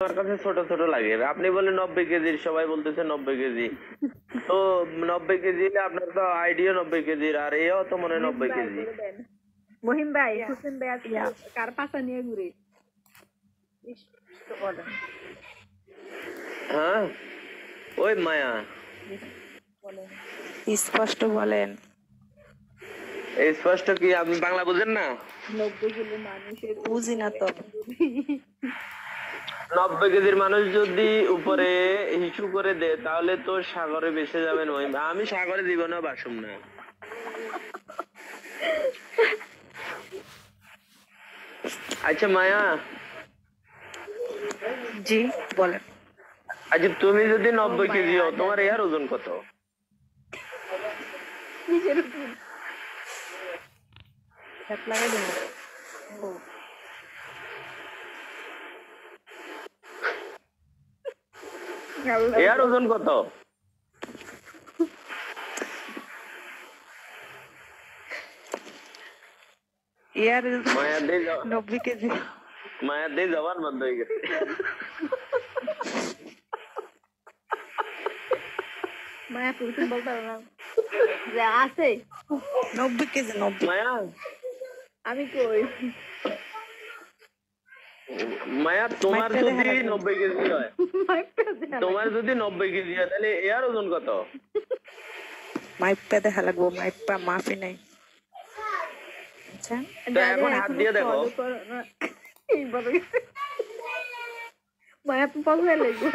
আমার কাছে ছোট ছোট লাগে। আপনি বলেন নব্বই কেজির সবাই বলতেছে নব্বই কেজি। তো নব্বই কেজি আপনার তো আইডিয়া নব্বই কেজির আর এও তো মনে হয় নব্বই কেজি। মহিম ভাই হোসেন ভাই কার পাশা নিয়ে ঘুরে? হ্যাঁ? ওই মায়া। স্পষ্ট বলেন। এই স্পষ্ট কি আপনি বাংলা বুঝেন না? নব্বই কিলো মানুষের বুঝি না তো। নব্বই কেজির মানুষ যদি উপরে হিসু করে দেয় তাহলে তো সাগরে বেঁচে যাবেন মহিম আমি সাগরে জীবনেও বাসুম না। আচ্ছা মায়া। জি বলেন। আচ্ছা তুমি যদি নব্বই কেজি হও তোমার এর ওজন কত? নিজের উপর হাত লাগাই দেবো ও আল্লাহ। এর ওজন কত ইয়ার মায়া দিয়ে যাও- নব্বই কেজি মায়া দিয়ে জবান বন্ধ হয়ে গেছে মায়া তুমি বলতে পারো না যে আছে নব্বই কেজি নব্বই মায়া আমি কই মায়া তোমার যদি নব্বই কেজি হয়। তোমার যদি নব্বই কেজি হয় তাহলে এর ওজন কত? মাইপা দেখা লাগবো মাইপা মাফি নাই। এখন হাত দিয়ে দেখো। মায়া তো পছন্দ লাগবো।